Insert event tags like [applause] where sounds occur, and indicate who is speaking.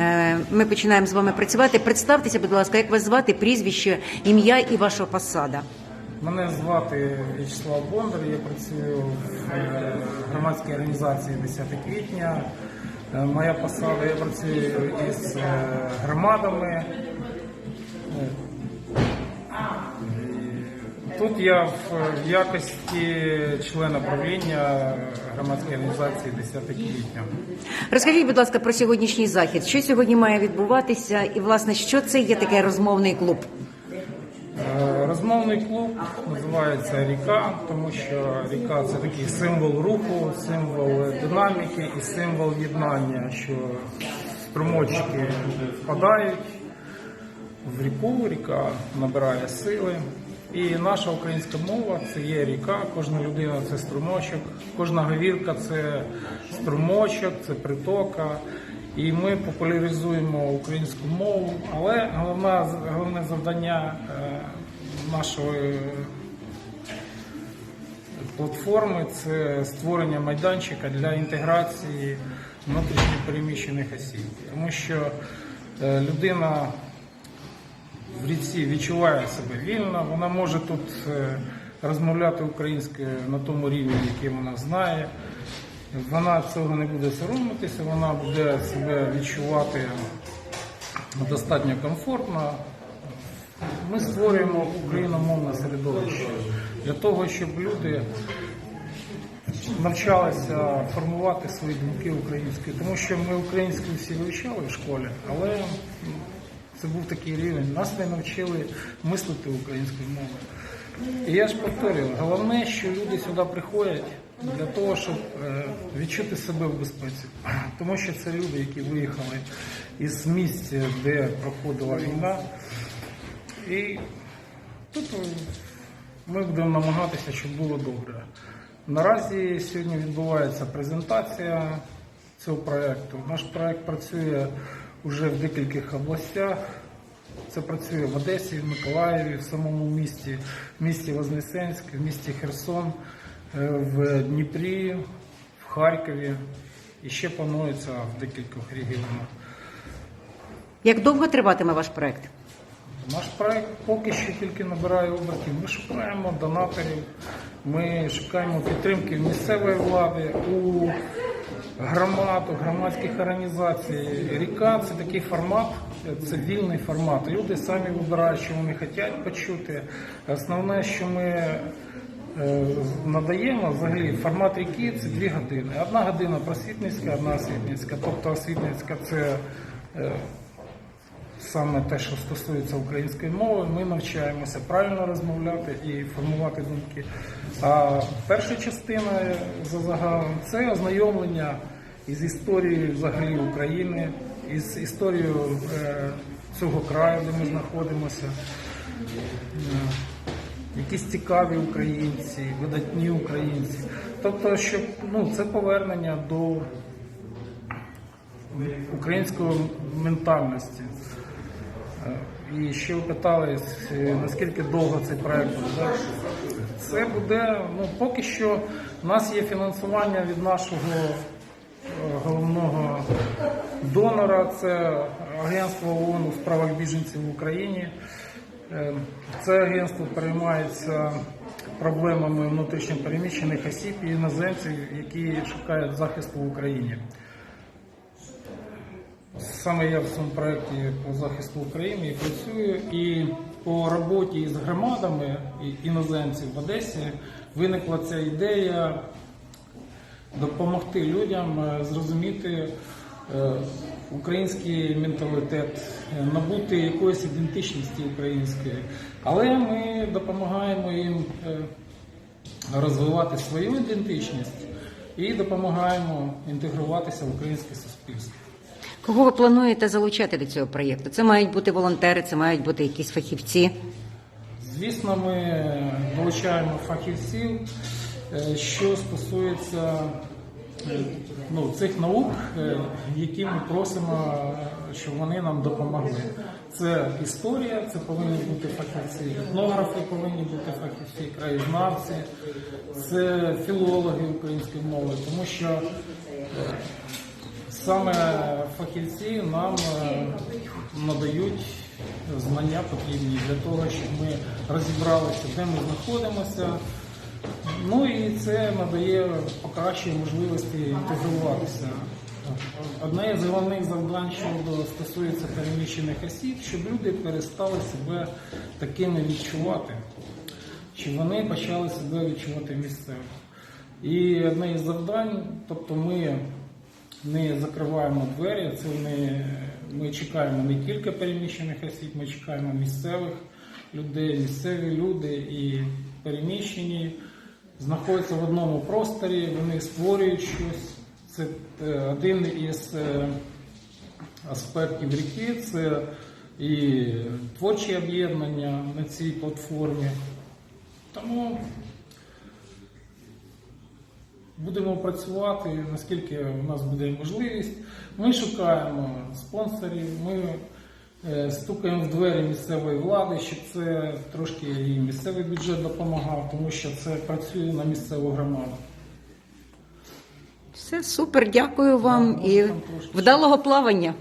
Speaker 1: Е, Ми починаємо з вами працювати. Представтеся, будь ласка, як вас звати, прізвище, ім'я і ваша посада.
Speaker 2: Мене звати В'ячеслав Бондар, я працюю в е, громадській організації 10 квітня. Е, Моя посада, я працюю із громадами. Тут я в в якості члена правління громадської організації 10 квітня.
Speaker 1: Розкажіть, будь ласка, про сьогоднішній захід. Що сьогодні має відбуватися, і власне що це є таке розмовний клуб?
Speaker 2: Е, Розмовний клуб називається Ріка, тому що ріка це такий символ руху, символ динаміки і символ єднання, що струмочки впадають в ріку, ріка набирає сили. І наша українська мова це є ріка, кожна людина це струмочок, кожна говірка це струмочок, це притока. І ми популяризуємо українську мову, але головна, головне завдання е, нашої платформи це створення майданчика для інтеграції внутрішньо переміщених осіб. Тому що е, людина в ріці відчуває себе вільно, вона може тут е, розмовляти українською на тому рівні, який вона знає. Вона цього не буде соромитися, вона буде себе відчувати достатньо комфортно. Ми створюємо україномовне середовище для того, щоб люди навчалися формувати свої думки українською, тому що ми українську всі вивчали в школі, але це був такий рівень. Нас не навчили мислити українською мовою. І я ж повторюю, головне, що люди сюди приходять для того, щоб е, відчути себе в безпеці. [clears throat] Тому що це люди, які виїхали із місць, де проходила війна. І тут е, ми будемо намагатися, щоб було добре. Наразі сьогодні відбувається презентація цього проєкту. Наш проєкт працює вже в декількох областях. Це працює в Одесі, в Миколаєві, в самому місті, в місті Вознесенськ, в місті Херсон, е, в Дніпрі, в Харкові і ще планується в декількох регіонах.
Speaker 1: Як довго триватиме ваш проект?
Speaker 2: Наш проект поки що тільки набирає обертів. Ми шукаємо донаторів, ми шукаємо підтримки місцевої влади у громад, громадських організацій. Ріка це такий формат, це вільний формат. Люди самі вибирають, що вони хочуть почути. Основне, що ми е, надаємо взагалі формат ріки це дві години. Одна година просвітницька, одна освітницька. Тобто освітницька це е, саме те, що стосується української мови, ми навчаємося правильно розмовляти і формувати думки. А перша частина за загалом це ознайомлення із історією взагалі України, із історією е, цього краю, де ми знаходимося. Е, Якісь цікаві українці, видатні українці. Тобто, щоб ну, це повернення до української ментальності. Е, І ще ви питали, е, наскільки довго цей проект буде. Це буде, ну поки що у нас є фінансування від нашого е, головного донора, це Агентство ООН у справах біженців в Україні. Це агентство переймається проблемами внутрішньопереміщених осіб і іноземців, які шукають захисту в Україні. Саме я в цьому проєкті по захисту України і працюю, і по роботі з громадами і іноземців в Одесі виникла ця ідея допомогти людям е, зрозуміти е, український менталітет, е, набути якоїсь ідентичності української. Але ми допомагаємо їм розвивати свою ідентичність і допомагаємо інтегруватися в українське суспільство.
Speaker 1: Кого ви плануєте залучати до цього проєкту? Це мають бути волонтери, це мають бути якісь фахівці.
Speaker 2: Звісно, ми долучаємо фахівців, е, що стосується е, ну, цих наук, е, які ми просимо, щоб вони нам допомогли. Це історія, це повинні бути фахівці, етнографи повинні бути фахівці, краєзнавці, це філологи української мови, тому що саме фахівці нам е, надають знання потрібні для того, щоб ми розібралися, де ми знаходимося. Ну і це надає покращує можливості інтегруватися. Одне з головних завдань, що стосується переміщених осіб, щоб люди перестали себе такими відчувати, щоб вони почали себе відчувати місцево. І одне із завдань, тобто ми не закриваємо двері, це не, ми чекаємо не тільки переміщених осіб, ми чекаємо місцевих людей, місцеві люди і переміщені знаходяться в одному просторі, вони створюють щось. Це е, один із е, аспектів ріки, це і творчі об'єднання на цій платформі. Тому будемо працювати, наскільки в нас буде можливість. Ми шукаємо спонсорів, ми е, стукаємо в двері місцевої влади, щоб це трошки і місцевий бюджет допомагав, тому що це працює на місцеву громаду.
Speaker 1: Все супер, дякую вам і вдалого плавання.